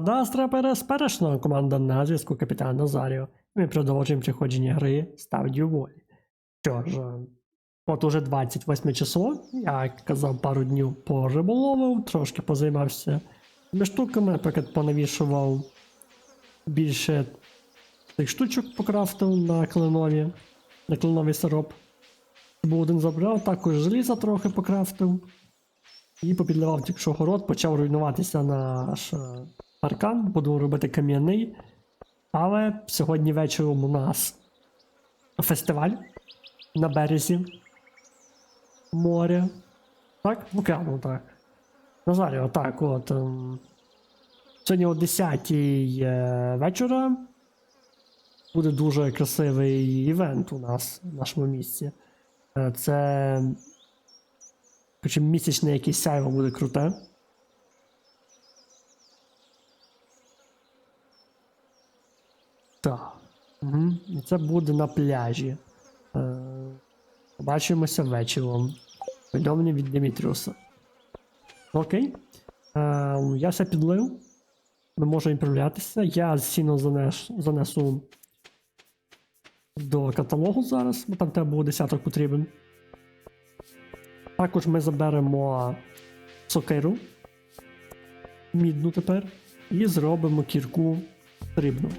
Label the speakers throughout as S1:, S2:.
S1: Да, страперес, перешла команда на зв'язку капітан Назаріо. Ми продовжуємо приходження гри Стадію волі. Що ж, от уже 28 число, як казав, пару днів пориболовив, трошки позаймався штуками, наприклад, понавішував більше цих штучок покрафтив на кленові, на кленовий сироп. Був один забрав, також желіза трохи покрафтив. І попідливав тільки що город, почав руйнуватися наш е, паркан, буду робити кам'яний. Але сьогодні вечором у нас фестиваль на березі моря. Так? В океану, так. Назарі, отак, от. ем, Сьогодні о 10 вечора буде дуже красивий івент у нас в нашому місці. Е, Це Причому місячне якесь сяйво буде круте. Так. Угу. І це буде на пляжі. Е, побачимося вечором. Повідомлення від Димітріуса. Окей. Е, я все підлив. Ми можемо відправлятися. Я сіно занес, занесу до каталогу зараз, бо там тебе було десяток потрібен. Також ми заберемо сокиру мідну тепер і зробимо кірку срібну.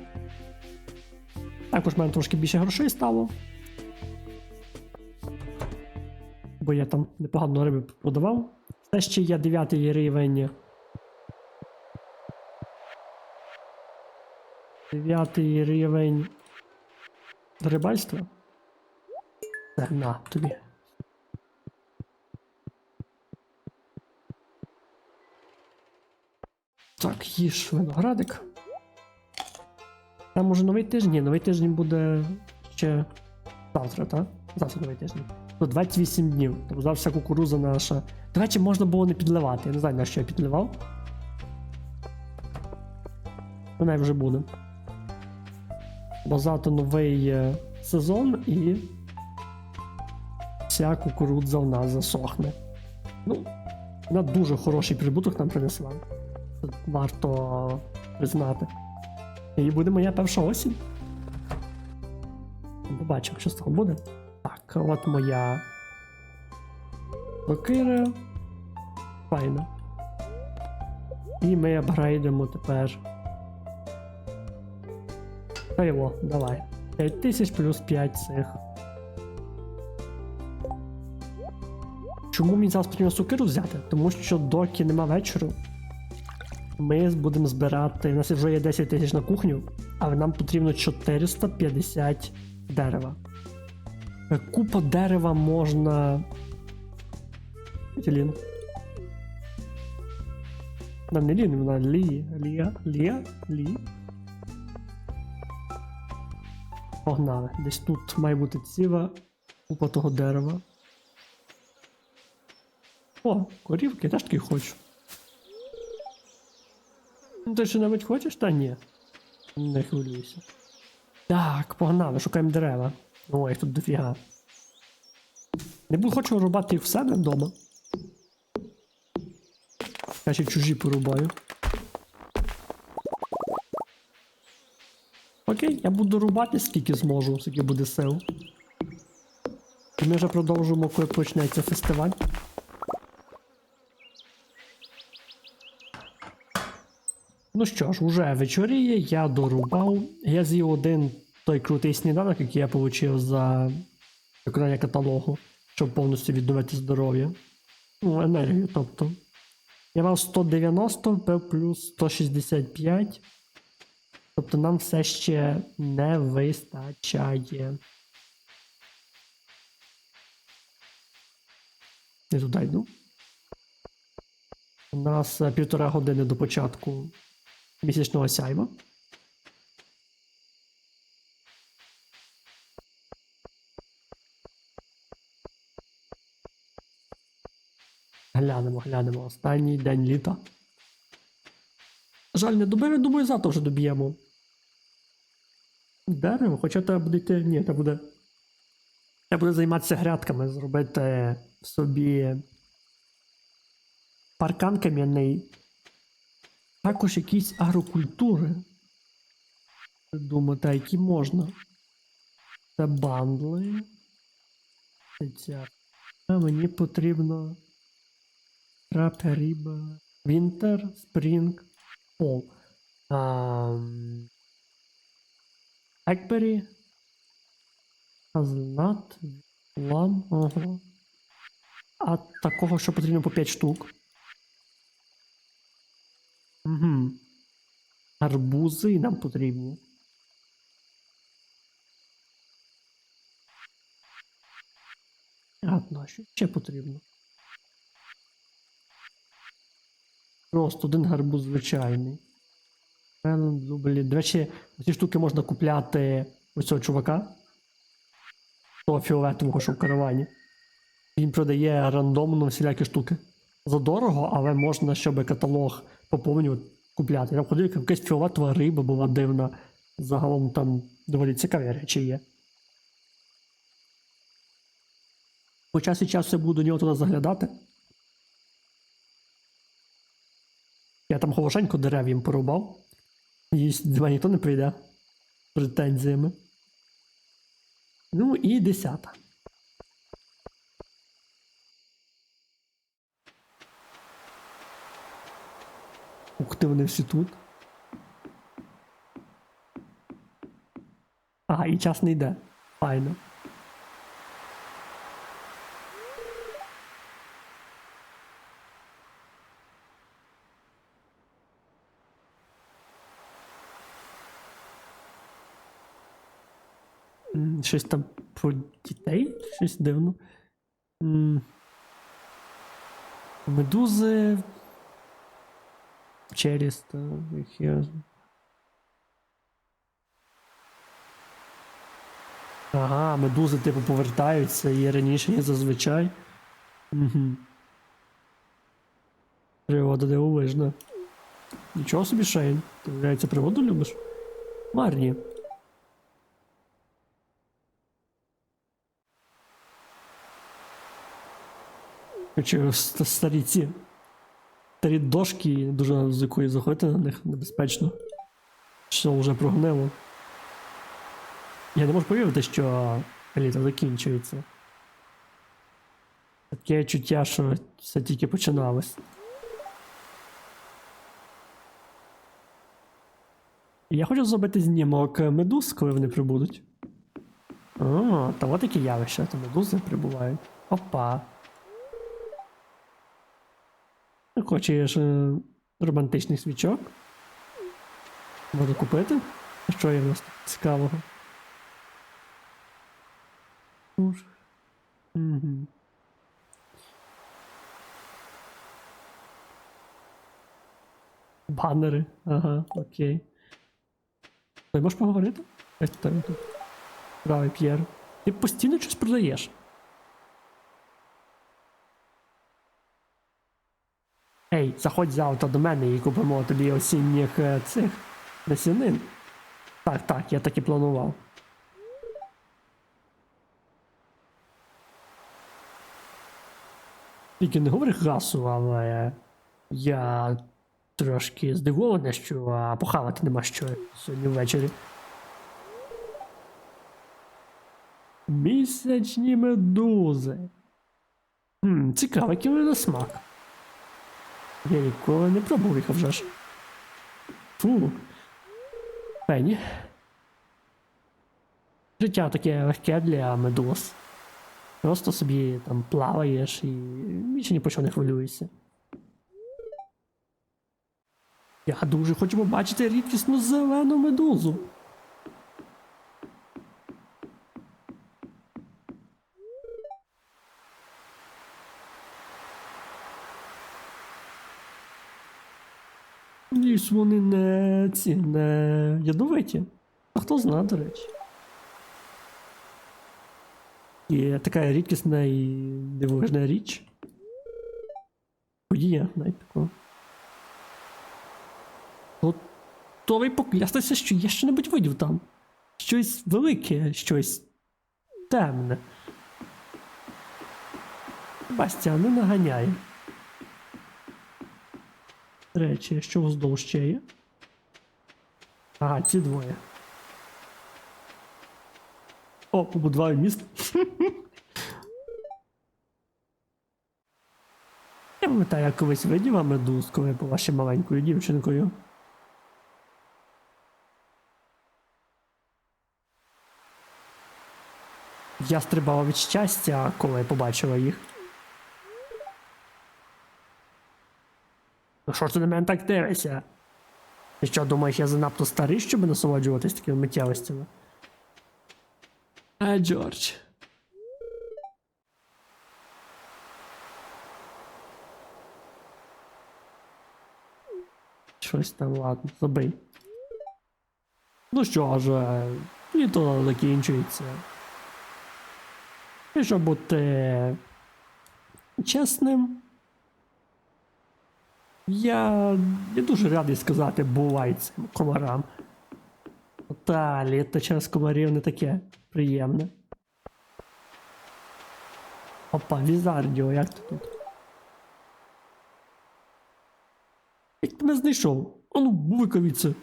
S1: Також в мене трошки більше грошей стало. Бо я там непогано риби продавав. Це ще є 9 рівень. 9 рівень рибальства. Це на тобі. Так, їж виноградик. Там може новий тиждень? Ні, новий тиждень буде ще завтра, так? Завтра новий тиждень. То 28 днів. Тобто завтра вся кукуруза наша. До речі, можна було не підливати. Я не знаю, на що я підливав. Вона вже буде. Бо завтра новий е, сезон і вся кукурудза в нас засохне. Ну, вона дуже хороший прибуток нам принесла. Варто признати. І буде моя перша осінь. Побачимо, що з того буде. Так, от моя сокира. Файна. І ми апгрейдимо тепер. Та його, давай. 5000 плюс 5 цих. Чому мені зараз потрібно сокиру взяти? Тому що доки нема вечору, ми будемо збирати. У нас вже є 10 тисяч на кухню, але нам потрібно 450 дерева. Е, Купа дерева можна. Лін. Вона не лін, вона лі. Лія. Лія. Лі. Погнали. Десь тут має бути ціла купа того дерева. О, корівки, теж таки хочу. Ну, Ти що навіть хочеш, та ні. Не хвилюйся. Так, погнали, шукаємо дерева. О, їх тут дофіга. Не буду хочу рубати їх в себе вдома. Я ще чужі порубаю. Окей, я буду рубати скільки зможу, скільки буде сил. І ми вже продовжимо, коли почнеться фестиваль. Ну що ж, уже вечоріє, я дорубав. Я з'їв один той крутий сніданок, який я отримав за виконання каталогу, щоб повністю відновити здоров'я. Ну, енергію, тобто. Я мав 190, впив плюс 165. Тобто нам все ще не вистачає. Я туди йду. У нас е, півтора години до початку місячного сяйва. Глянемо, глянемо. Останній день літа. Жаль, не добив, я думаю, завтра вже доб'ємо. Дерево, хоча треба буде йти. Ні, треба буде. Треба буде займатися грядками, зробити собі паркан кам'яний також якісь агрокультури. Думати, які можна. Це бандли. Ця. А мені потрібно. Трапе, риба. Вінтер, спрінг. Ам... Екбері. Хазнат. Лам. Ого. А такого, що потрібно по 5 штук. Угу. Арбузи нам потрібні. Ладно, що ще потрібно? Просто один гарбуз звичайний. До речі, ці штуки можна купляти у цього чувака. Того фіолетового, що в каравані. Він продає рандомно всілякі штуки. Задорого, але можна, щоб каталог поповнювати, купляти. Я ходив, якась фіолетова риба була дивна. Загалом там доволі цікаві речі є. По час від часу я буду до нього туди заглядати. Я там хорошенько дерев їм порубав. І до мене ніхто не прийде претензіями. Ну і десята. Ух ти, вони всі тут. Ага, і час не йде. Файно. Щось там про дітей? Щось дивно. Медузи. Через та їх я. Ага, медузи типу повертаються і раніше, ніж зазвичай. Угу. Пригода дивовижна. Нічого собі Шейн. Ти виявляється пригоду любиш? Марні. Чи ст- старі дошки, дуже з якої заходити на них небезпечно. Що вже прогнило. Я не можу повірити, що літо закінчується. Таке чуття, що все тільки починалось. Я хочу зробити знімок медуз, коли вони прибудуть. О, та от такі явища, то медузи прибувають. Опа. Хочеш е, романтичний свічок? Можна купити? Що є в нас тут цікавого? Угу. Банери. Ага, окей. Ти можеш поговорити? Ось тут. Правий П'єр. Ти постійно щось продаєш. Ей, заходь завтра до мене і купимо тобі осінніх е, цих насінин. Так, так, я так і планував. Тільки не говори гасу, але я трошки здивований, що похавати нема що сьогодні ввечері. Місячні медузи. Хм, цікаво, який вони смак. Я ніколи не пробував їх вже ж. Фу. Пені. Життя таке легке для медуз. Просто собі там плаваєш і більше ні про що не хвилюєшся. Я дуже хочу побачити рідкісну зелену медузу. Надіюсь, вони не ці не ядовиті. А хто знає, до речі. Є така рідкісна і дивовижна річ. Подія навіть такого. Готовий поклястися, що є що-небудь видів там. Щось велике, щось темне. Бастя, не наганяй. Речі, що вздовж ще є? Ага, ці двоє. О, побудували міст. Я пам'ятаю, я колись видів вам медуз, коли я була ще маленькою дівчинкою. Я стрибала від щастя, коли побачила їх. Ну що ж ти на мене так дивишся? Ти що, думаєш, я занадто старий, щоб насолоджуватись такими миттєвостями? А, Джордж. Щось там, ладно, забий. Ну що ж, е, літо закінчується. І щоб бути чесним, я не дуже радий сказати бувай цим комарам. Та літо через комарів не таке приємне. Опа, Візардіо, як ти тут? Як ти мене знайшов? А ну, виковіться.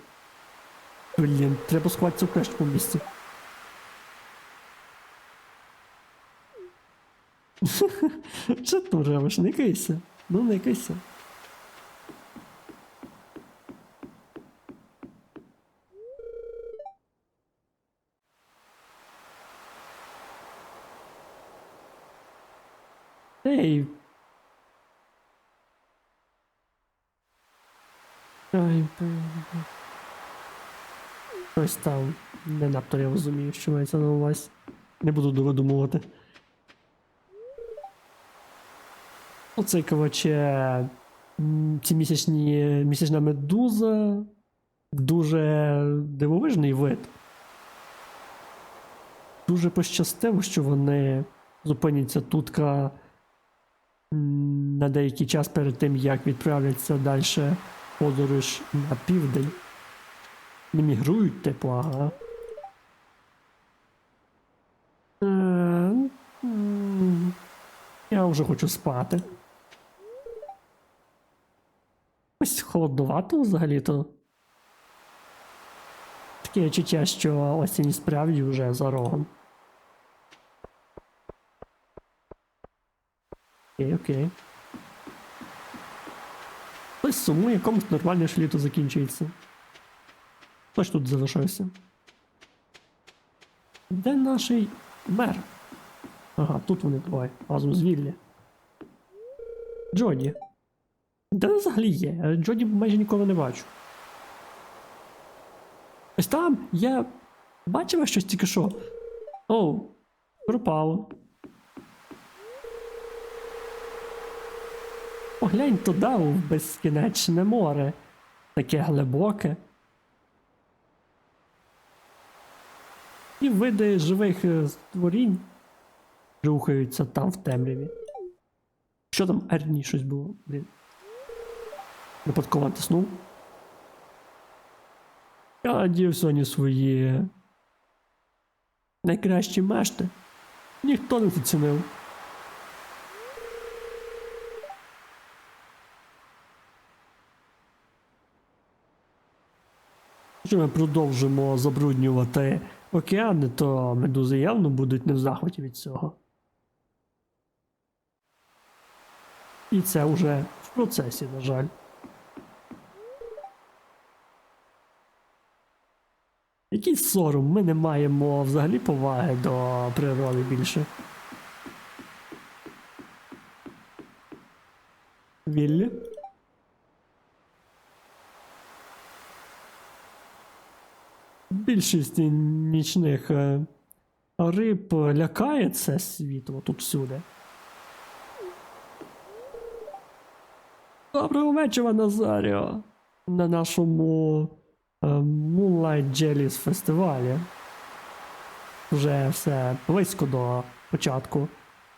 S1: Блін, треба сховатися в кращому місці. Що ти вже робиш? Никайся. Ну, никайся. Ей. Ай. Ось там. Не надто я розумію, що мається на увазі. Не буду довидумувати. Оцей коротше, ці місячні місячна медуза. Дуже дивовижний вид. Дуже пощастило, що вони зупиняться тутка м, на деякий час перед тим, як відправляться далі подорож на південь. Не мігрують, типу, ага. Е, Я вже хочу спати. Ось холодновато взагалі-то. Таке відчуття, що осінь справді вже за рогом. Окей. Хтось сумує, комусь нормальне ж літо закінчується. Хтось тут залишився. Де наш мер? Ага, тут вони двоє, разом з Віллі. Джоді. Де взагалі є? Джоді майже ніколи не бачу. Ось там я бачила щось тільки що. Оу, пропало. Поглянь туди у безкінечне море. Таке глибоке. І види живих е, створінь рухаються там в темряві. Що там Ерні щось було? Блін. Випадково натиснув. Я надів сьогодні свої найкращі мешти. Ніхто не зацінив. Якщо ми продовжимо забруднювати океани, то медузи явно будуть не в захваті від цього. І це вже в процесі, на жаль. Який сором, ми не маємо взагалі поваги до природи більше. Віллі? Більшість нічних е, риб лякає це світло тут всюди. Доброго вечора, Назаріо! На нашому е, Moonlight Jellies фестивалі. Вже все близько до початку.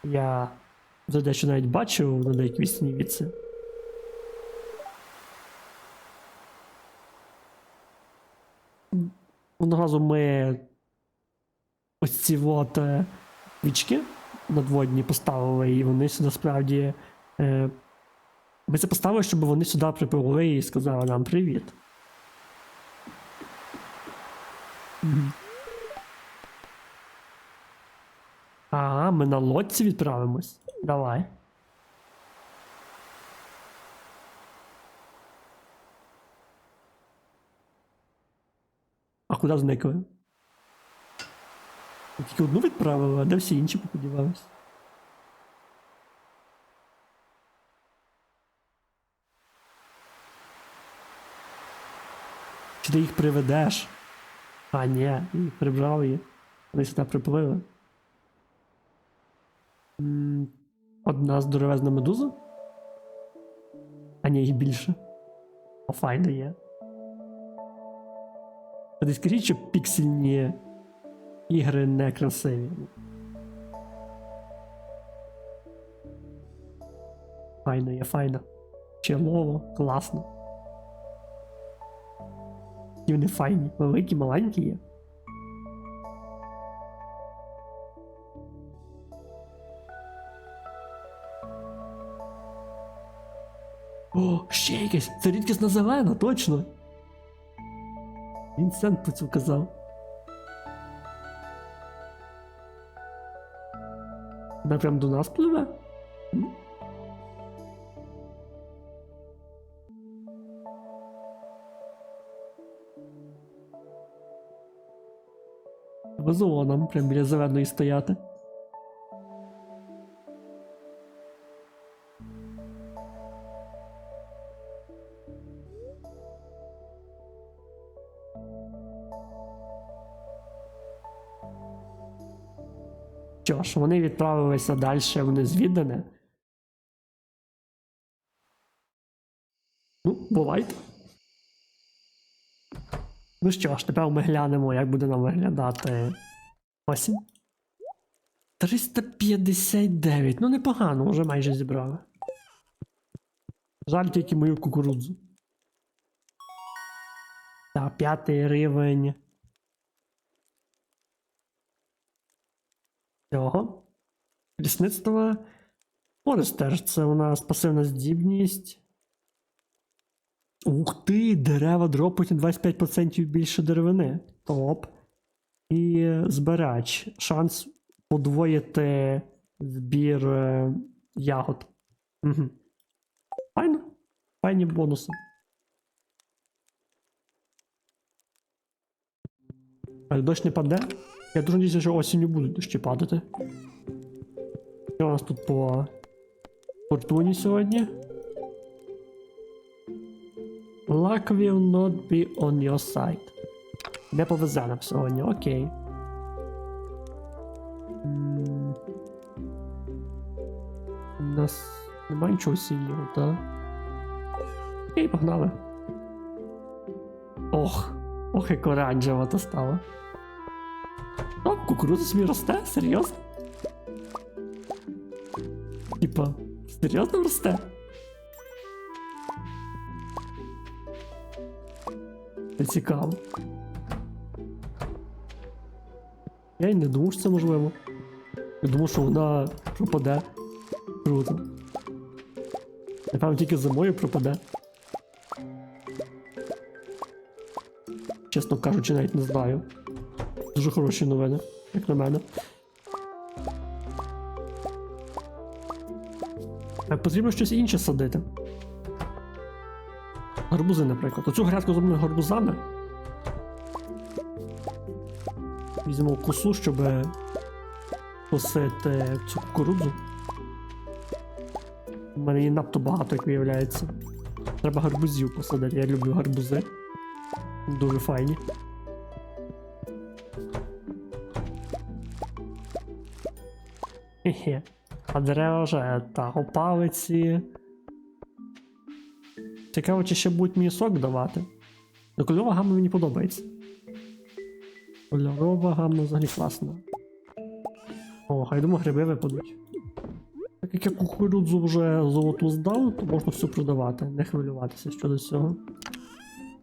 S1: Я вже дещо навіть бачив на деякій відси. Одного разу ми ось ці от е, свічки надводні поставили, і вони насправді е, Ми це поставили, щоб вони сюди припливли і сказали нам привіт. Ага, ми на лодці відправимось. Давай. Куди зникли? Тільки одну відправили, а де всі інші поподівались? Чи ти їх приведеш? А, ні, їх прибрав її. Вони сюди приплили. Одна здоровезна медуза? А ні, їх більше. О, файно є. Та десь скажіть, що піксельні ігри не красиві. Файно є, файно. Чилово, класно. І вони файні, великі, маленькі є. О, ще якесь! Це рідкісна зелена, точно. Вінсент про це казав. Вона прям до нас пливе? Базово нам прям біля зеленої стояти. Що вони відправилися далі в незвідане. Ну, бувайте. Ну що ж, тепер ми глянемо, як буде нам виглядати осінь. 359. Ну непогано, вже майже зібрали. Жаль тільки мою кукурудзу. Так, п'ятий рівень. Цього. Лісництво. Форестер це у нас пасивна здібність. Ух ти! Дерева дропають на 25% більше деревини. Топ. І збирач. Шанс подвоїти збір е, ягод. Угу. Файно. Файні бонуси. Дощ не паде. Я дуже надіюся, що осінню будуть дощі падати. Що у нас тут по фортуні сьогодні? Luck will not be on your side. Не повезе нам сьогодні, окей. У нас немає нічого сильного, так? Окей, погнали. Ох, ох, як оранжево то стало. О, кукурудза собі росте? Серйозно? Типа, серйозно росте? Це цікаво. Я й не думав, що це можливо. Я думав, що вона пропаде. Круто. Напевно, тільки зимою пропаде. Чесно кажучи, навіть не знаю. Дуже хороші новини, як на мене. Потрібно щось інше садити. Гарбузи, наприклад. Оцю грядку зроблено гарбузами. Візьмемо косу, щоб посити цю кукурудзу. У мене її надто багато, як виявляється. Треба гарбузів посадити. Я люблю гарбузи. Дуже файні. Хе-хе. А дерева вже та опалиці. Цікаво, чи ще будуть мені сок давати. Ну, кольорова гамма мені подобається. Кольорова гамма взагалі класна. О, хай думаю, гриби випадуть. Так як я кукурудзу вже золоту здав, то можна все продавати, не хвилюватися щодо цього.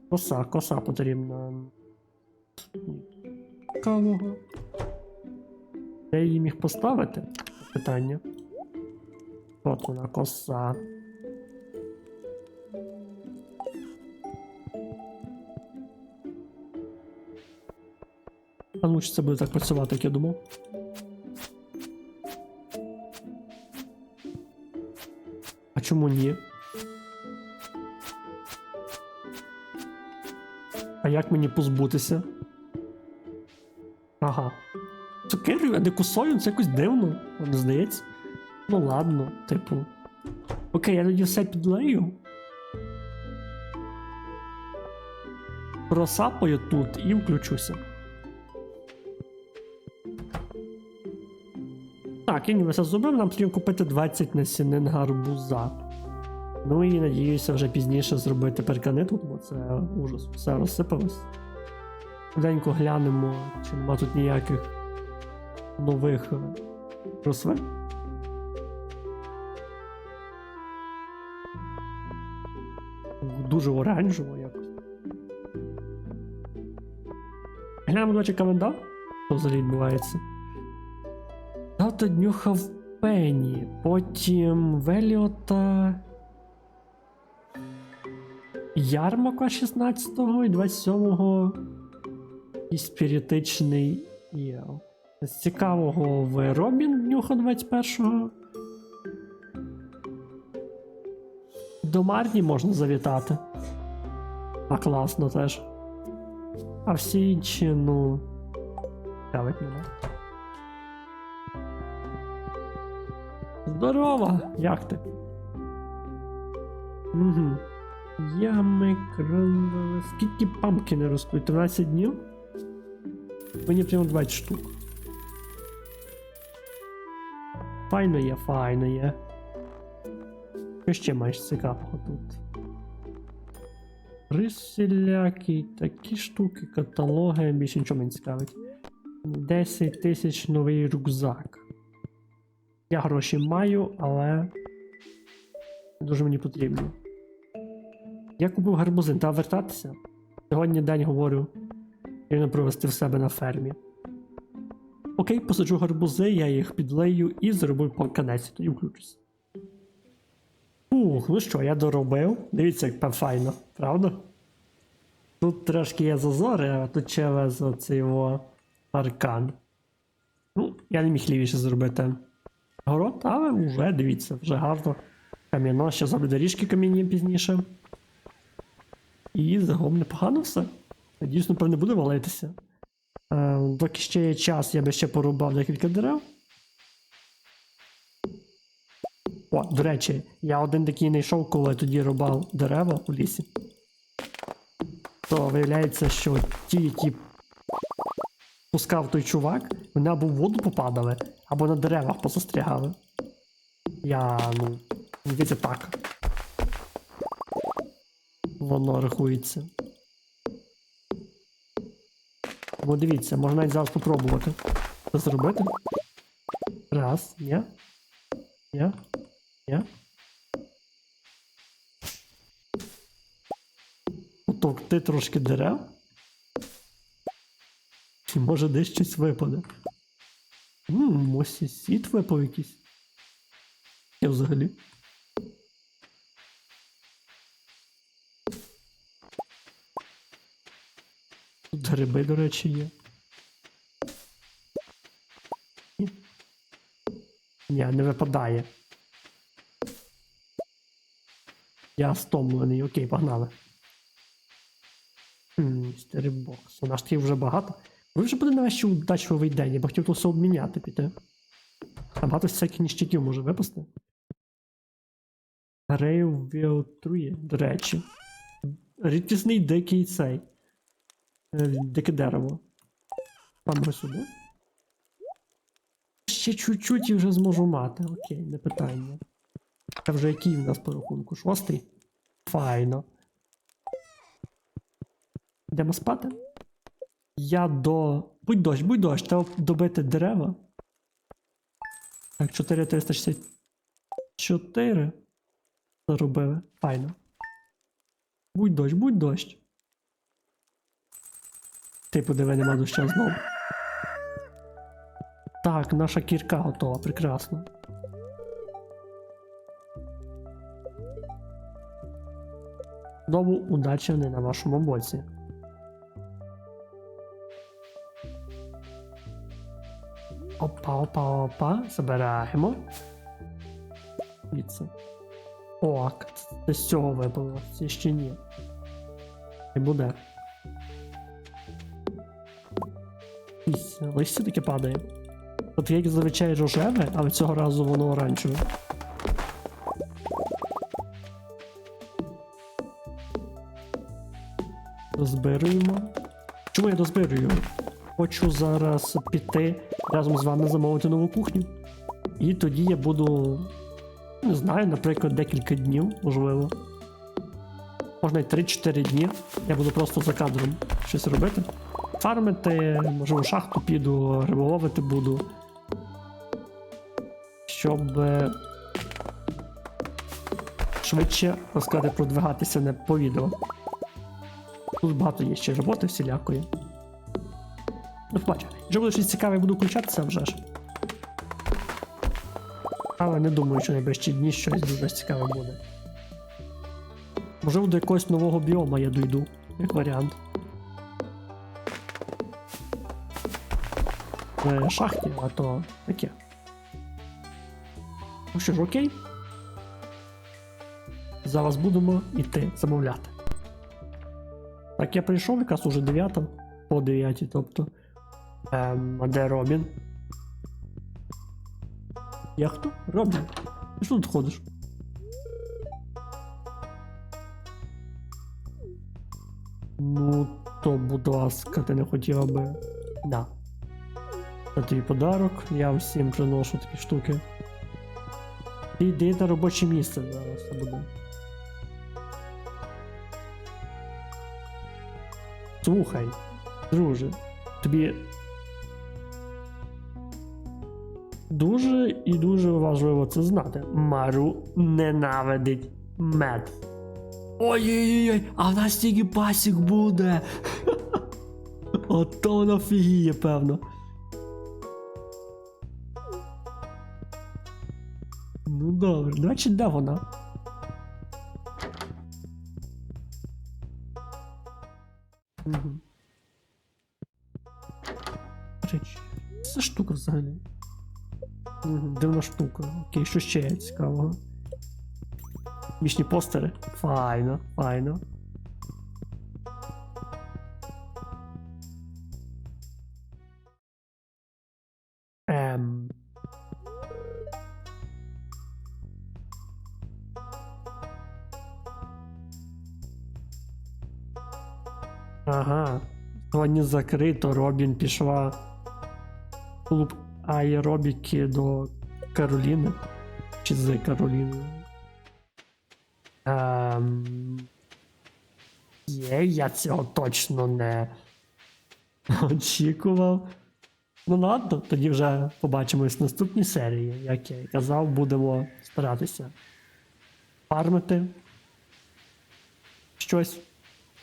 S1: Коса, коса потрібна. Де я її міг поставити? питання. От вона коса. А ну, лучше це буде так працювати, як я думав. А чому ні? А як мені позбутися? Ага. Цукерю, а не кусою, це якось дивно, вам здається. Ну ладно, типу. Окей, я тоді все підлею. Просапаю тут і включуся. Так, я все зробив, нам потрібно купити 20 насінин гарбуза. Ну і надіюся вже пізніше зробити перкани тут, бо це ужас, все розсипалось. Швиденько глянемо, чи нема тут ніяких нових е, рослин. Дуже оранжево якось. Глянемо, наче календар, що взагалі відбувається. Тато днюхав Пенні, потім Веліота. Ярмака 16-го і 27-го і спіритичний Єл. З цікавого в Робін днюха 21-го. До Марні можна завітати. А класно теж. А всі інші, ну. Цікавить мене. Здорово! Як ти? Угу. Ями, крандали. Скільки памки ростуть? 13 днів? Мені прямо 20 штук. Файно є, файно є. Що ще маєш цікавого тут? Присіляки, такі штуки, каталоги, більше нічого мені цікавить. 10 тисяч новий рюкзак. Я гроші маю, але дуже мені потрібно. Я купив гарбузин, та вертатися. Сьогодні день говорю, потрібно провести в себе на фермі. Окей, посаджу гарбузи, я їх підлею і зроблю по канеці, тоді включусь. Ух, ну що, я доробив. Дивіться, як файно, правда? Тут трошки є зазори, а тут через оцей його паркан. Ну, я не міг лівіше зробити город, але вже дивіться, вже гарно. Кам'яно, ще зроблю доріжки камінні пізніше. І загалом непогано все. Дійсно, певне, буде валитися. Е, доки ще є час, я би ще порубав декілька дерев. О, до речі, я один такий знайшов, коли тоді рубав дерева у лісі. То виявляється, що ті, які пускав той чувак, вони або в воду попадали, або на деревах позастрягали. Я, ну, здається, так. Воно рахується. Тому дивіться, можна навіть зараз спробувати це зробити. Раз, ні. Ні. Ні. Потовкти трошки дерев. І може десь щось випаде. Ммм, ось і сіт випав якийсь. Я взагалі. Тут гриби, до речі, є. Ні, не випадає. Я стомлений, окей, погнали. Стерибокс. У нас таких вже багато. Ви вже буде нарешті удачливий день, я б хотів то все обміняти піти. Там багато всяких ніштяків може випасти. Рейл Віотрує, до речі. Рідкісний дикий цей. Е, Дике дерево. Там ось сюди. Ще чуть-чуть і вже зможу мати. Окей, не питання. Це вже який в нас по рахунку? Шостий? Файно. Йдемо спати? Я до. Будь дощ, будь дощ, треба добити дерева. Так, 4364. Заробили. Файно. Будь дощ, будь дощ. Ти подиви, нема доща знову. Так, наша кірка готова, прекрасно. Знову удача не на вашому боці. Опа, опа, опа. Забираємо. Звідси. О, це з цього випало. Це ще ні. Не буде. Ось, Листя таке падає. От як зазвичай рожеве, але цього разу воно оранжеве. Дозбируємо. Чому я дозбирую? Хочу зараз піти разом з вами замовити нову кухню. І тоді я буду, не знаю, наприклад, декілька днів, можливо. Можна й 3-4 дні. Я буду просто за кадром щось робити. Фармити, можливо, в шахту піду, риболовити буду. Щоб е, швидше так сказати, продвигатися не по відео. Тут багато є ще роботи всілякої. Ну, побачу. Якщо буде щось цікаве, буду включатися вже ж. Але не думаю, що найближчі дні щось дуже цікаве буде. Можливо, до якогось нового біома я дойду, як варіант. В шахті, а то таке. Ну що ж, окей. Зараз будемо йти замовляти. Так, я прийшов якраз уже 9 по 9, тобто. Ем, а де Робін? Я хто? Робін. Ти що тут ходиш? Ну, то, будь ласка, ти не хотіла би. Да. Твій подарок, я всім приношу такі штуки. Ти йди на робоче місце зараз буде. Слухай, друже, тобі дуже і дуже важливо це знати. Мару ненавидить мед. Ой-ой-ой, а в нас тільки пасік буде. Ото воно фігіє, певно. Добре, значить, де вона? Угу. Це штука взагалі. Угу, дивна штука. Окей, що ще є цікавого? Мішні постери. Файно, файно. Ага. Сьогодні закрито, Робін пішла клуб аеробіки до Кароліни. Чи з Кароліною. Ем... Є, я цього точно не очікував. Ну ладно, тоді вже побачимось в наступній серії. Як я і казав, будемо старатися фармити щось.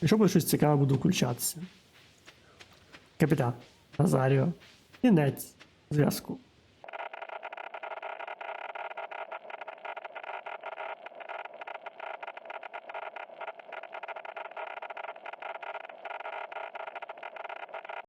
S1: Якщо буде щось цікаве, буду включатися. Капітан Назаріо. Кінець зв'язку.